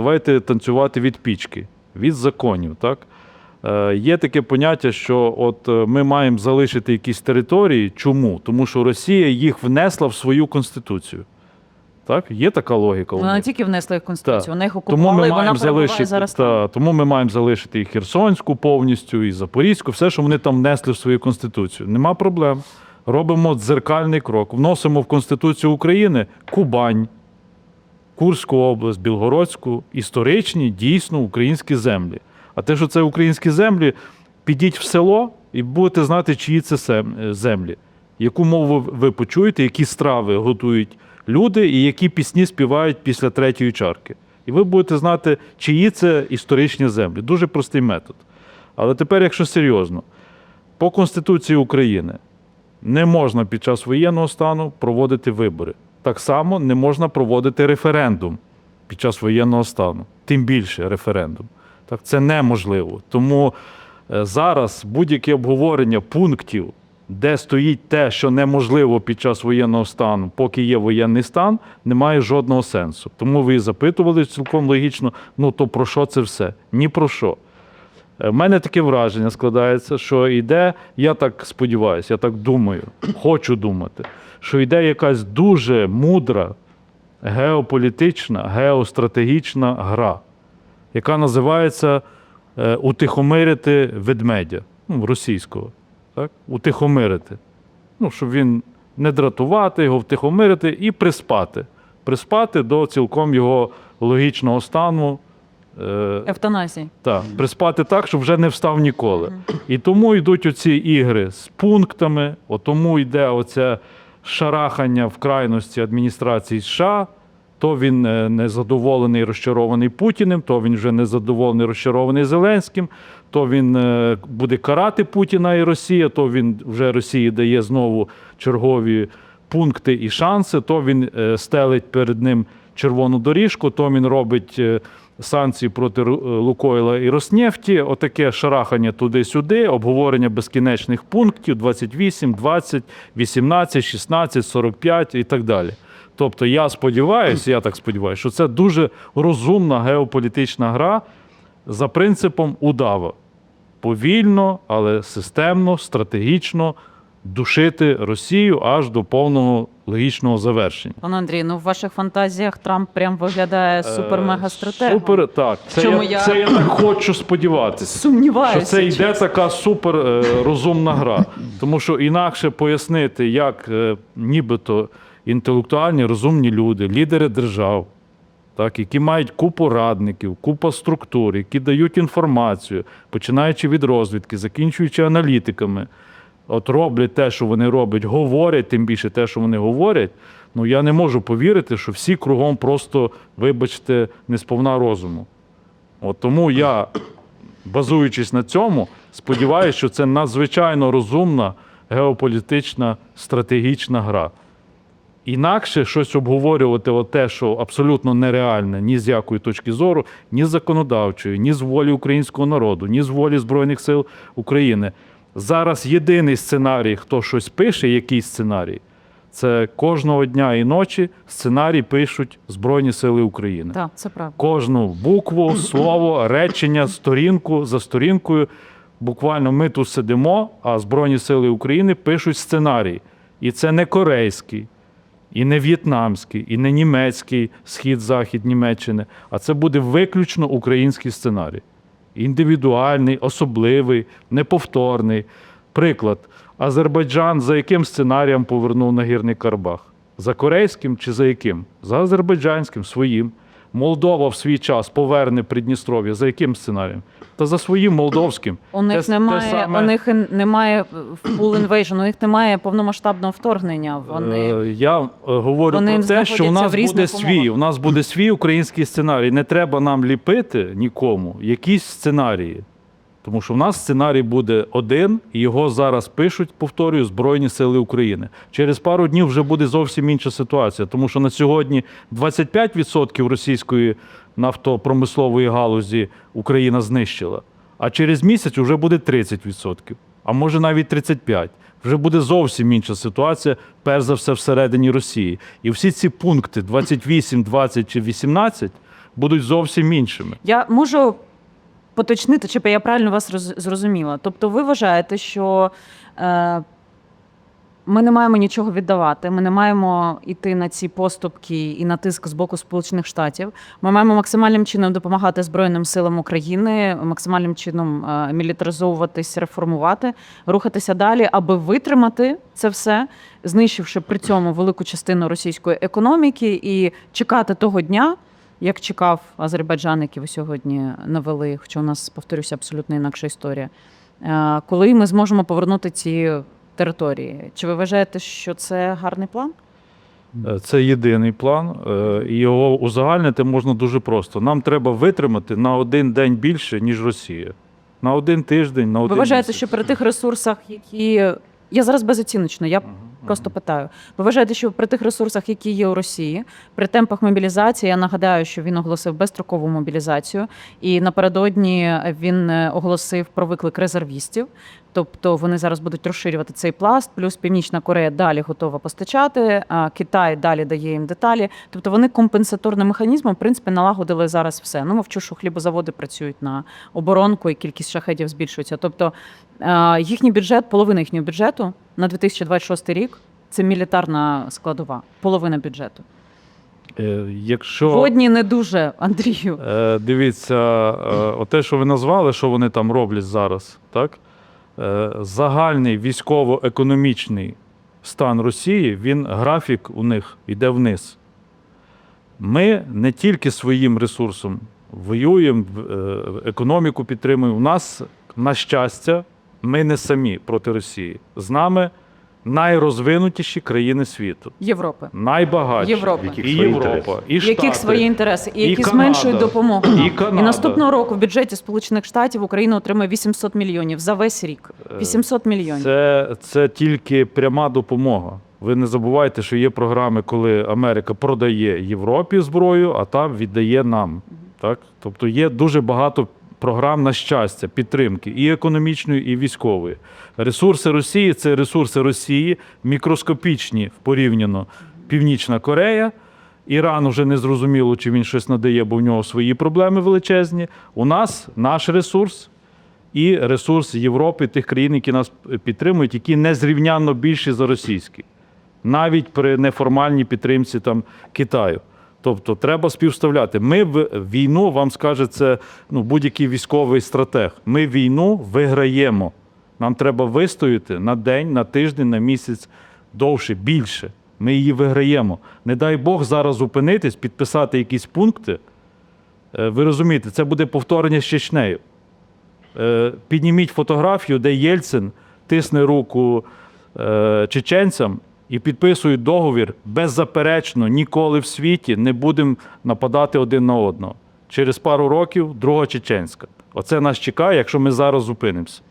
давайте танцювати від пічки, від законів. Так? Е, Є таке поняття, що от е, ми маємо залишити якісь території. Чому? Тому що Росія їх внесла в свою конституцію. Так? Є така логіка. Вона не тільки внесла їх в конституцію, Так. вона їх Тому ми і вона залишити, зараз та, тому ми маємо залишити і Херсонську повністю, і Запорізьку, все, що вони там внесли в свою конституцію. Нема проблем. Робимо дзеркальний крок. Вносимо в Конституцію України Кубань, Курську область, Білгородську, історичні, дійсно українські землі. А те, що це українські землі, підіть в село і будете знати, чиї це землі, яку мову ви почуєте, які страви готують люди і які пісні співають після третьої чарки. І ви будете знати, чиї це історичні землі. Дуже простий метод. Але тепер, якщо серйозно, по Конституції України не можна під час воєнного стану проводити вибори. Так само не можна проводити референдум під час воєнного стану, тим більше референдум. Так, це неможливо. Тому е, зараз будь-яке обговорення пунктів, де стоїть те, що неможливо під час воєнного стану, поки є воєнний стан, не має жодного сенсу. Тому ви запитували цілком логічно: ну то про що це все? Ні про що. У Е, мене таке враження складається, що йде, я так сподіваюся, я так думаю, хочу думати, що йде якась дуже мудра геополітична, геостратегічна гра, яка називається е, утихомирити ведмедя, ну, російського. Так? Утихомирити. Ну, щоб він не дратувати, його втихомирити і приспати. Приспати до цілком його логічного стану. е, Евтаназії. так, приспати так, щоб вже не встав ніколи. І тому йдуть оці ігри з пунктами, тому йде оце шарахання в крайності адміністрації США. То він е, незадоволений, розчарований Путіним, то він вже незадоволений, розчарований Зеленським, то він е, буде карати Путіна і Росія, то він вже Росії дає знову чергові пункти і шанси, то він е, стелить перед ним червону доріжку, то він робить санкції проти е, Лукойла і Роснефті, отаке шарахання туди-сюди, обговорення безкінечних пунктів 28, 20, 18, 16, 45 і так далі. Тобто я сподіваюся, я так сподіваюся, що це дуже розумна геополітична гра за принципом удава. Повільно, але системно, стратегічно душити Росію аж до повного логічного завершення. Пане Андрій, ну в ваших фантазіях Трамп прям виглядає. Е, Супер, так. Це Чому я, я- це я так хочу сподіватися. Сумніваюся. Що це йде чесно. така супер е, розумна гра. Тому що інакше пояснити, як е, нібито інтелектуальні розумні люди, лідери держав, так, які мають купу радників, купа структур, які дають інформацію, починаючи від розвідки, закінчуючи аналітиками, от роблять те, що вони роблять, говорять, тим більше те, що вони говорять. Ну я не можу повірити, що всі кругом просто, вибачте, не сповна розуму. От тому я, базуючись на цьому, сподіваюся, що це надзвичайно розумна геополітична стратегічна гра. Інакше щось обговорювати, от те, що абсолютно нереальне ні з якої точки зору, ні з законодавчої, ні з волі українського народу, ні з волі Збройних сил України. Зараз єдиний сценарій, хто щось пише, який сценарій, це кожного дня і ночі сценарій пишуть Збройні Сили України. Так, це правда. Кожну букву, слово, речення, сторінку за сторінкою. Буквально ми тут сидимо, а Збройні Сили України пишуть сценарій. І це не корейський, і не в'єтнамський, і не німецький схід-захід Німеччини, а це буде виключно український сценарій. Індивідуальний, особливий, неповторний. Приклад: Азербайджан за яким сценарієм повернув Нагірний Карабах? За корейським чи за яким? За азербайджанським, своїм. Молдова в свій час поверне Придністров'я. За яким сценарієм? Та за своїм молдовським. У них Те- те немає, саме- у них немає full invasion, у них немає повномасштабного вторгнення. Вони Е, Я е, говорю Вони про те, що у нас буде свій. умовах. У нас буде свій український сценарій. Не треба нам ліпити нікому якісь сценарії. Тому що в нас сценарій буде один, і його зараз пишуть, повторюю, Збройні Сили України. Через пару днів вже буде зовсім інша ситуація, тому що на сьогодні 25% російської нафтопромислової галузі Україна знищила, а через місяць вже буде 30%, а може навіть 35%. Вже буде зовсім інша ситуація, перш за все, всередині Росії. І всі ці пункти 28, 20 чи 18, будуть зовсім іншими. Я можу поточнити, чи я правильно вас роз- зрозуміла. Тобто, ви вважаєте, що е, ми не маємо нічого віддавати, ми не маємо йти на ці поступки і на тиск з боку Сполучених Штатів. Ми маємо максимальним чином допомагати Збройним силам України, максимальним чином е, мілітаризовуватись, реформувати, рухатися далі, аби витримати це все, знищивши при цьому велику частину російської економіки і чекати того дня, як чекав Азербайджан, який ви сьогодні навели, хоча у нас, повторюся, абсолютно інакша історія. Е, Коли ми зможемо повернути ці території? Чи ви вважаєте, що це гарний план? Е, Це єдиний план, е, і його узагальнити можна дуже просто. Нам треба витримати на один день більше, ніж Росія. На один тиждень, на один Ви вважаєте, місяць. що при тих ресурсах, які я зараз безоціночно, я просто питаю. Ви вважаєте, що при тих ресурсах, які є у Росії, при темпах мобілізації, я нагадаю, що він оголосив безстрокову мобілізацію, і напередодні він е, оголосив про виклик резервістів. Тобто вони зараз будуть розширювати цей пласт, плюс Північна Корея далі готова постачати, а Китай далі дає їм деталі. Тобто вони компенсаторним механізмом, в принципі, налагодили зараз все. Ну, мовчу, що хлібозаводи працюють на оборонку і кількість шахедів збільшується. Тобто їхній бюджет, половина їхнього бюджету на 2026 рік це мілітарна складова, половина бюджету. Е, Якщо Водні не дуже, Андрію. Е, Дивіться, е, оте, що ви назвали, що вони там роблять зараз, так? Загальний військово-економічний стан Росії, він графік у них йде вниз. Ми не тільки своїм ресурсом воюємо, економіку підтримуємо. У нас, на щастя, ми не самі проти Росії. З нами найрозвинутіші країни світу. Європи. Найбагатші. Європи. І Свої Європа, інтереси. і В яких свої інтереси, і І які Канада. зменшують допомогу. І Канада. наступного року в бюджеті Сполучених Штатів Україна отримає 800 мільйонів за весь рік. 800 мільйонів. Це, це тільки пряма допомога. Ви не забувайте, що є програми, коли Америка продає Європі зброю, а там віддає нам. Так? Тобто є дуже багато програм на щастя, підтримки і економічної, і військової. Ресурси Росії це ресурси Росії, мікроскопічні порівняно Північна Корея. Іран вже не зрозуміло, чи він щось надає, бо в нього свої проблеми величезні. У нас наш ресурс і ресурс Європи, тих країн, які нас підтримують, які незрівнянно більші за російські, навіть при неформальній підтримці там Китаю. Тобто треба співставляти. Ми в війну, вам скаже це ну, будь-який військовий стратег. Ми війну виграємо. Нам треба вистояти на день, на тиждень, на місяць довше, більше. Ми її виграємо. Не дай Бог зараз зупинитись, підписати якісь пункти. Е, Ви розумієте, це буде повторення з Чечнею. Е, Підніміть фотографію, де Єльцин тисне руку е, чеченцям і підписують договір беззаперечно, ніколи в світі не будемо нападати один на одного. Через пару років друга чеченська. Оце нас чекає, якщо ми зараз зупинимося.